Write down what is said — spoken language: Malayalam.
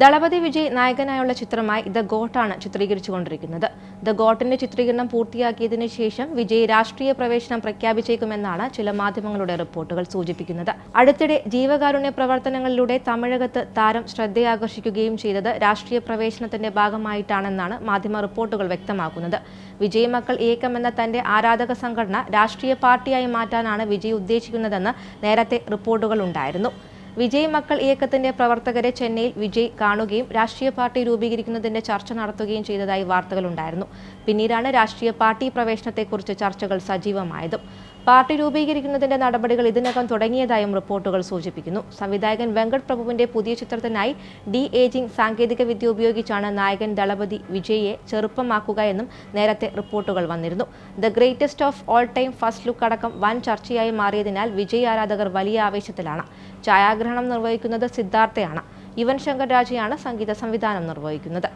ദളപതി വിജയ് നായകനായുള്ള ചിത്രമായി ദ ഗോട്ടാണ് ചിത്രീകരിച്ചുകൊണ്ടിരിക്കുന്നത്. ദ ഗോട്ടിന്റെ ചിത്രീകരണം പൂർത്തിയാക്കിയതിന് ശേഷം വിജയ് രാഷ്ട്രീയ പ്രവേശനം പ്രഖ്യാപിച്ചേക്കുമെന്നാണ് ചില മാധ്യമങ്ങളുടെ റിപ്പോർട്ടുകൾ സൂചിപ്പിക്കുന്നത്. അടുത്തിടെ ജീവകാരുണ്യ പ്രവർത്തനങ്ങളിലൂടെ തമിഴകത്ത് താരം ശ്രദ്ധയാകർഷിക്കുകയും ചെയ്തത് രാഷ്ട്രീയ പ്രവേശനത്തിന്റെ ഭാഗമായിട്ടാണെന്നാണ് മാധ്യമ റിപ്പോർട്ടുകൾ വ്യക്തമാക്കുന്നത്. വിജയ് മക്കൾ ഇയക്കം എന്ന തന്റെ ആരാധക സംഘടന രാഷ്ട്രീയ പാർട്ടിയായി മാറ്റാനാണ് വിജയ് ഉദ്ദേശിക്കുന്നതെന്ന് നേരത്തെ റിപ്പോർട്ടുകൾ ഉണ്ടായിരുന്നു. വിജയ് മക്കൾ ഇയക്കത്തിന്റെ പ്രവർത്തകരെ ചെന്നൈയിൽ വിജയ് കാണുകയും രാഷ്ട്രീയ പാർട്ടി രൂപീകരിക്കുന്നതിന്റെ ചർച്ച നടത്തുകയും ചെയ്തതായി വാർത്തകളുണ്ടായിരുന്നു. പിന്നീടാണ് രാഷ്ട്രീയ പാർട്ടി പ്രവേശനത്തെക്കുറിച്ച് ചർച്ചകൾ സജീവമായതും. പാർട്ടി രൂപീകരിക്കുന്നതിന്റെ നടപടികൾ ഇതിനകം തുടങ്ങിയതായും റിപ്പോർട്ടുകൾ സൂചിപ്പിക്കുന്നു. സംവിധായകൻ വെങ്കട് പ്രഭുവിന്റെ പുതിയ ചിത്രത്തിനായി ഡി ഏജിംഗ് സാങ്കേതിക വിദ്യ ഉപയോഗിച്ചാണ് നായകൻ ദളപതി വിജയെ ചെറുപ്പമാക്കുക എന്നും നേരത്തെ റിപ്പോർട്ടുകൾ വന്നിരുന്നു. The greatest of all time first look അടക്കം വൻ ചർച്ചയായി മാറിയതിനാൽ വിജയ് ആരാധകർ വലിയ ആവേശത്തിലാണ്. ഛായാഗ്രഹണം നിർവഹിക്കുന്നത് സിദ്ധാർത്ഥയാണ്. യുവൻ ശങ്കർ രാജയാണ് സംഗീത സംവിധാനം നിർവഹിക്കുന്നത്.